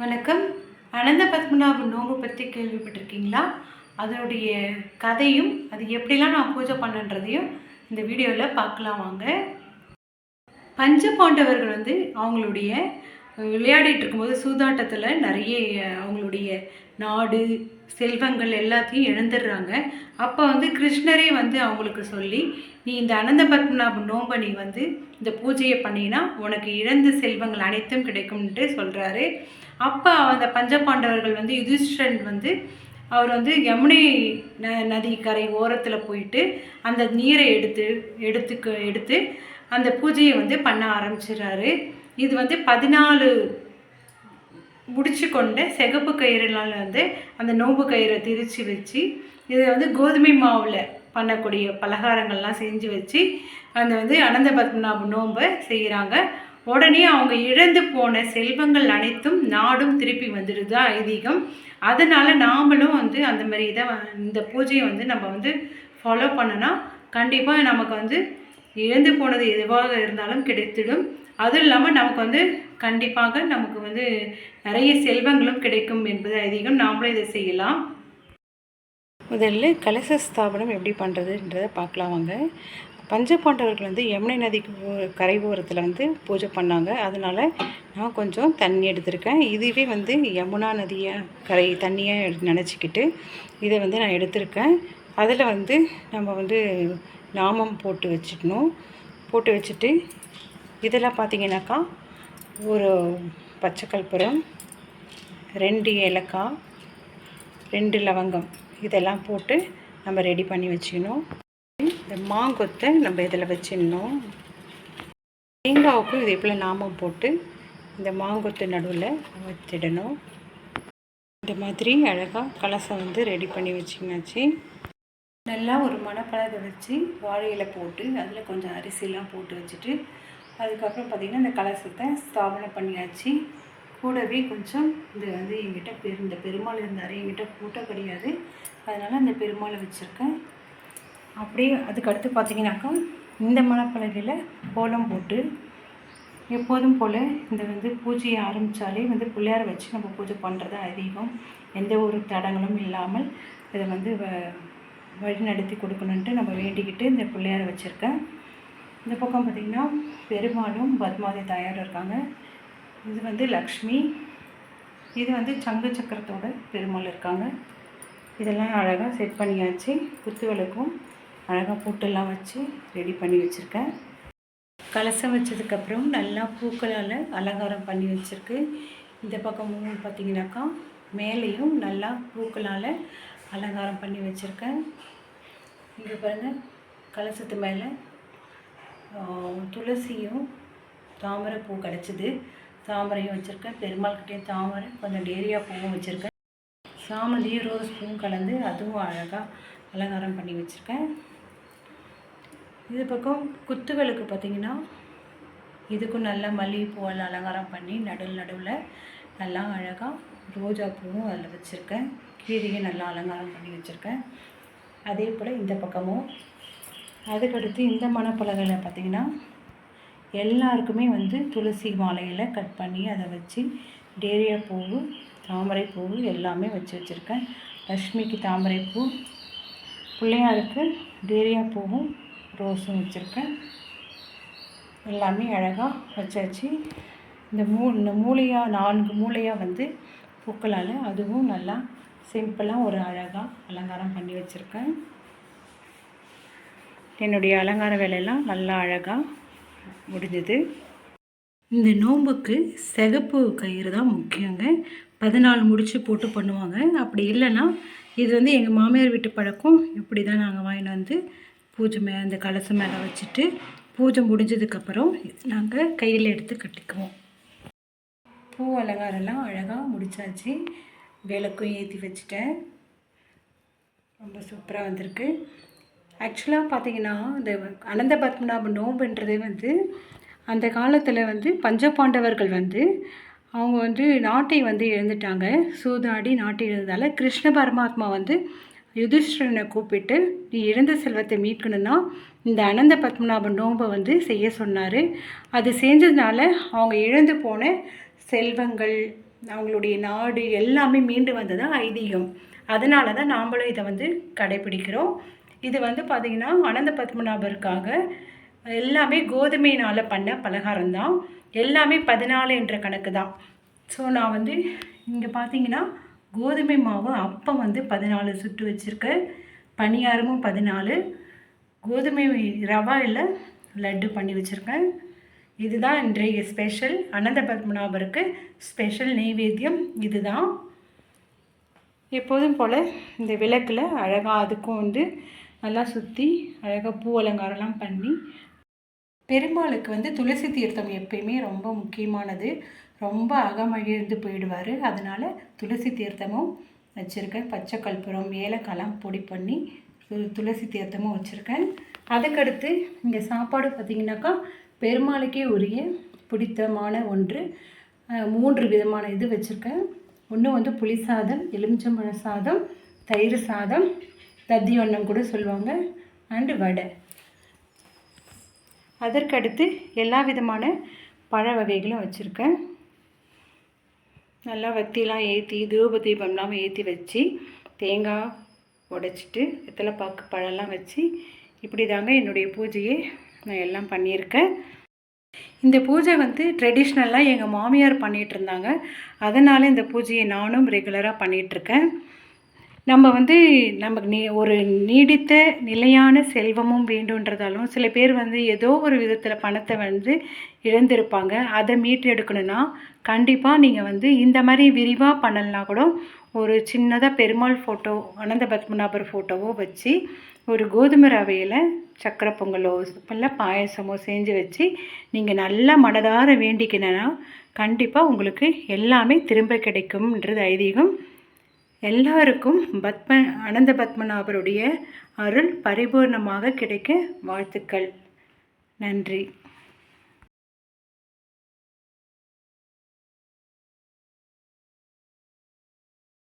வணக்கம். அனந்த பத்மநாபன் நோம்பு பற்றி கேள்விப்பட்டிருக்கீங்களா? அதனுடைய கதையும் அது எப்படிலாம் நான் பூஜை பண்ணன்றதையும் இந்த வீடியோவில் பார்க்கலாம் வாங்க. பஞ்ச பாண்டவர்கள் வந்து அவங்களுடைய விளையாடிட்டு இருக்கும்போது சூதாட்டத்தில் நிறைய அவங்களுடைய நாடு செல்வங்கள் எல்லாத்தையும் இழந்துடுறாங்க. அப்போ வந்து கிருஷ்ணரே வந்து அவங்களுக்கு சொல்லி நீ இந்த அனந்த பத்மநாப நோம்பை நீ வந்து இந்த பூஜையை பண்ணினா உனக்கு இழந்த செல்வங்கள் அனைத்தும் கிடைக்கும்ன்ட்டு சொல்கிறாரு அப்போ அந்த பஞ்சபாண்டவர்கள் வந்து யுதிஷ்டன் வந்து அவர் வந்து யமுனை ந நதி கரை ஓரத்தில் போயிட்டு அந்த நீரை எடுத்து எடுத்துக்க எடுத்து அந்த பூஜையை வந்து பண்ண ஆரம்பிச்சிடுறாரு. இது வந்து பதினாலு முடிச்சு கொண்ட சிகப்பு கயிறுனால வந்து அந்த நோம்பு கயிறை திரித்து வச்சு இதை வந்து கோதுமை மாவில் பண்ணக்கூடிய பலகாரங்கள்லாம் செஞ்சு வச்சு அந்த வந்து அனந்த பத்மநாப நோன்பை செய்கிறாங்க உடனே அவங்க இழந்து போன செல்வங்கள் அனைத்தும் நாடும் திருப்பி வந்துடுது ஐதீகம். அதனால் நாமளும் வந்து அந்த மாதிரி இதை இந்த பூஜையை வந்து நம்ம வந்து ஃபாலோ பண்ணனா கண்டிப்பாக நமக்கு வந்து இழந்து போனது எதுவாக இருந்தாலும் கிடைத்திடும். அதுவும் இல்லாமல் நமக்கு வந்து கண்டிப்பாக நமக்கு வந்து நிறைய செல்வங்களும் கிடைக்கும் என்பது ஐதீகம். நாமளும் இதை செய்யலாம். முதல்ல கலச ஸ்தாபனம் எப்படி பண்ணுறதுன்றதை பார்க்கலாம் வாங்க பஞ்ச பாண்டவர்கள் வந்து யமுனை நதிக்கு ஓ- கரை ஓரத்தில் வந்து பூஜை பண்ணாங்க. அதனால் நான் கொஞ்சம் தண்ணி எடுத்திருக்கேன். இதுவே வந்து யமுனா நதியை கரை தண்ணியாக நினச்சிக்கிட்டு இதை வந்து நான் எடுத்திருக்கேன். அதில் வந்து நம்ம வந்து நாமம் போட்டு வச்சுக்கணும். போட்டு வச்சுட்டு இதெல்லாம் பார்த்தீங்கனாக்கா ஒரு பச்சை கற்பூரம் ரெண்டு ஏலக்காய் ரெண்டு லவங்கம் இதெல்லாம் போட்டு நம்ம ரெடி பண்ணி வச்சுக்கணும். இந்த மாங்கொத்தை நம்ம இதில் வச்சிடணும். தேங்காவுக்கும் இதே போல் நாமம் போட்டு இந்த மாங்கொத்து நடுவில் வச்சிடணும். இந்த மாதிரி அழகாக கலசம் வந்து ரெடி பண்ணி வச்சிங்கனாச்சு. நல்லா ஒரு மணப்பழத்தை வச்சு வாழையில போட்டு அதில் கொஞ்சம் அரிசிலாம் போட்டு வச்சுட்டு அதுக்கப்புறம் பார்த்திங்கன்னா இந்த கலசத்தை ஸ்தாபனம் பண்ணியாச்சு. கூடவே கொஞ்சம் இந்த வந்து எங்கிட்ட பெரு இந்த பெருமாள் இருந்தார் எங்கிட்ட கூட்டம் கிடையாது அதனால் அந்த பெருமாளை வச்சுருக்கேன். அப்படியே அதுக்கடுத்து பார்த்தீங்கன்னாக்கா இந்த மணப்பலகையில் கோலம் போட்டு எப்போதும் போல் இந்த வந்து பூஜையை ஆரம்பித்தாலே வந்து பிள்ளையார வச்சு நம்ம பூஜை பண்ணுறது அதிகம். எந்த ஒரு தடங்களும் இல்லாமல் இதை வந்து வ- வழி நடத்தி கொடுக்கணுன்ட்டு நம்ம வேண்டிக்கிட்டு இந்த பிள்ளையார வச்சுருக்கேன் இந்த பக்கம் பார்த்திங்கன்னா பெருமாளும் பத்மாவதி தாயாரும் இருக்காங்க. இது வந்து லக்ஷ்மி இது வந்து சங்கு சக்கரத்தோட பெருமாள் இருக்காங்க. இதெல்லாம் அழகாக செட் பண்ணியாச்சு. குத்து விளக்கும் அழகாக பூட்டெல்லாம் வச்சு ரெடி பண்ணி வச்சுருக்கேன். கலசம் வச்சதுக்கப்புறம் நல்லா பூக்களால் அலங்காரம் பண்ணி வச்சுருக்கு. இந்த பக்கமும் பார்த்தீங்கன்னாக்கா மேலேயும் நல்லா பூக்களால் அலங்காரம் பண்ணி வச்சுருக்கேன். இங்கே பாருங்கள் கலசத்து மேலே துளசியும் தாமரை பூ கிடச்சிது தாமரையும் வச்சுருக்கேன். பெருமாள்கிட்டயும் தாமரை கொஞ்சம் டேரியா பூவும் வச்சுருக்கேன். சாமந்தியும் ரோஸ் பூவும் கலந்து அதுவும் அழகாக அலங்காரம் பண்ணி வச்சுருக்கேன். இது பக்கம் குத்துகளுக்கு பார்த்தீங்கன்னா இதுக்கும் நல்லா மல்லிகைப்பூவால் அலங்காரம் பண்ணி நடுவில் நடுவில் நல்லா அழகாக ரோஜா பூவும் அதில் வச்சுருக்கேன். கீழேயும் நல்லா அலங்காரம் பண்ணி வச்சுருக்கேன். அதே போல் இந்த பக்கமும். அதுக்கடுத்து இந்த மணப்பலகையில் பார்த்திங்கன்னா எல்லாருக்குமே வந்து துளசி மாலையில் கட் பண்ணி அதை வச்சு டேரியா பூவு தாமரை பூவு எல்லாமே வச்சு வச்சுருக்கேன். லக்ஷ்மிக்கு தாமரை பூ பிள்ளையாருக்கு டேரியா பூவும் ரோஸும் வச்சுருக்கேன். எல்லாமே அழகாக வச்சாச்சு. இந்த மூ இந்த மூலையாக நான்கு மூலையாக வந்து பூக்களால் அதுவும் நல்லா சிம்பிளாக ஒரு அழகாக அலங்காரம் பண்ணி வச்சுருக்கேன். என்னுடைய அலங்கார வேலையெல்லாம் நல்லா அழகாக முடிஞ்சது. இந்த நோன்புக்கு சிகப்பு கயிறு தான் முக்கியங்க. பதினாலு முடிச்சு போட்டு பண்ணுவாங்க. அப்படி இல்லைன்னா இது வந்து எங்கள் மாமியார் வீட்டு பழக்கம். இப்படி தான் நாங்கள் வாங்கிட்டு வந்து பூஜை மே அந்த கலசம் மேலே வச்சுட்டு பூஜை முடிஞ்சதுக்கப்புறம் நாங்கள் கையில் எடுத்து கட்டிக்குவோம். பூ அலங்காரம்லாம் அழகாக முடிச்சாச்சு. விளக்கும் ஏற்றி வச்சுட்டேன். ரொம்ப சூப்பராக வந்திருக்கு. ஆக்சுவலாக பார்த்தீங்கன்னா இந்த அனந்த பத்மநாப நோம்புன்றதே வந்து அந்த காலத்தில் வந்து பஞ்சபாண்டவர்கள் வந்து அவங்க வந்து நாட்டை வந்து இழந்துட்டாங்க. சூதாடி நாட்டை இழந்ததால் கிருஷ்ண பரமாத்மா வந்து யுதிஷ்டரனை கூப்பிட்டு நீ இழந்த செல்வத்தை மீட்கணும்னா இந்த அனந்த பத்மநாப நோன்பை வந்து செய்ய சொன்னார். அது செஞ்சதுனால அவங்க இழந்து போன செல்வங்கள் அவங்களுடைய நாடு எல்லாமே மீண்டு வந்ததாக ஐதீகம். அதனால தான் நாம்களும் இதை வந்து கடைப்பிடிக்கிறோம் இது வந்து பார்த்திங்கன்னா அனந்த பத்மநாபருக்காக எல்லாமே கோதுமையினால் பண்ண பலகாரம் தான் எல்லாமே பதினாலு என்ற கணக்கு தான் ஸோ நான் வந்து இங்கே பார்த்தீங்கன்னா கோதுமை மாவு அப்பம் வந்து பதினாலு சுட்டு வச்சுருக்கேன் பணியாரமும் பதினாலு. கோதுமை ரவாயில் லட்டு பண்ணி வச்சுருக்கேன். இதுதான் இன்றைய ஸ்பெஷல் அனந்த பத்மநாபருக்கு ஸ்பெஷல் நெய்வேத்தியம் இதுதான். எப்போதும் போல் இந்த விளக்கில் அழகாக அதுக்கும் வந்து நல்லா சுற்றி அழகாக பூ அலங்காரம்லாம் பண்ணி பெருமாளுக்கு வந்து துளசி தீர்த்தம் எப்பயுமே ரொம்ப முக்கியமானது. ரொம்ப அகமகிழ்ந்து போயிடுவார். அதனால் துளசி தீர்த்தமும் வச்சுருக்கேன். பச்சை கற்பூரம் ஏலக்காலாம் பொடி பண்ணி துளசி தீர்த்தமும் வச்சுருக்கேன். அதுக்கடுத்து இங்கே சாப்பாடு பார்த்திங்கனாக்கா பெருமாளுக்கே உரிய பிடித்தமான ஒன்று மூன்று விதமான இது வச்சுருக்கேன். ஒன்று வந்து புளி சாதம் எலுமிச்சம்பழ சாதம் தயிர் சாதம் தத்தியொன்னம் கூட சொல்லுவாங்க. அண்டு வடை. அதற்கடுத்து எல்லா விதமான பழ வகைகளும் வச்சுருக்கேன். நல்லா வத்திலாம் ஏற்றி தூப தீபம்லாம் ஏற்றி வச்சு தேங்காய் உடைச்சிட்டு வெத்தலைப்பாக்கு பழம்லாம் வச்சு இப்படி தாங்க என்னுடைய பூஜையை நான் எல்லாம் பண்ணியிருக்கேன். இந்த பூஜை வந்து ட்ரெடிஷ்னலாக எங்கள் மாமியார் பண்ணிகிட்டு இருந்தாங்க. அதனால் இந்த பூஜையை நானும் ரெகுலராக பண்ணிகிட்ருக்கேன் நம்ம வந்து நமக்கு நீ ஒரு நீடித்த நிலையான செல்வமும் வேண்டுன்றதாலும் சில பேர் வந்து ஏதோ ஒரு விதத்தில் பணத்தை வந்து இழந்திருப்பாங்க. அதை மீட்டு எடுக்கணும்னா கண்டிப்பாக நீங்கள் வந்து இந்த மாதிரி விரிவாக பண்ணலனா கூட ஒரு சின்னதாக பெருமாள் ஃபோட்டோ அனந்த பத்மநாபர் ஃபோட்டோவோ வச்சு ஒரு கோதுமை ரவையில் சக்கரை பொங்கலோ இல்லை பாயசமோ செஞ்சு வச்சு நீங்கள் நல்லா மனதார வேண்டிக்கினா கண்டிப்பாக உங்களுக்கு எல்லாமே திரும்ப கிடைக்கும்ன்றது ஐதீகம். எல்லாருக்கும் பத்ம அனந்த பத்மநாபருடைய அருள் பரிபூர்ணமாக கிடைக்க வாழ்த்துக்கள். நன்றி.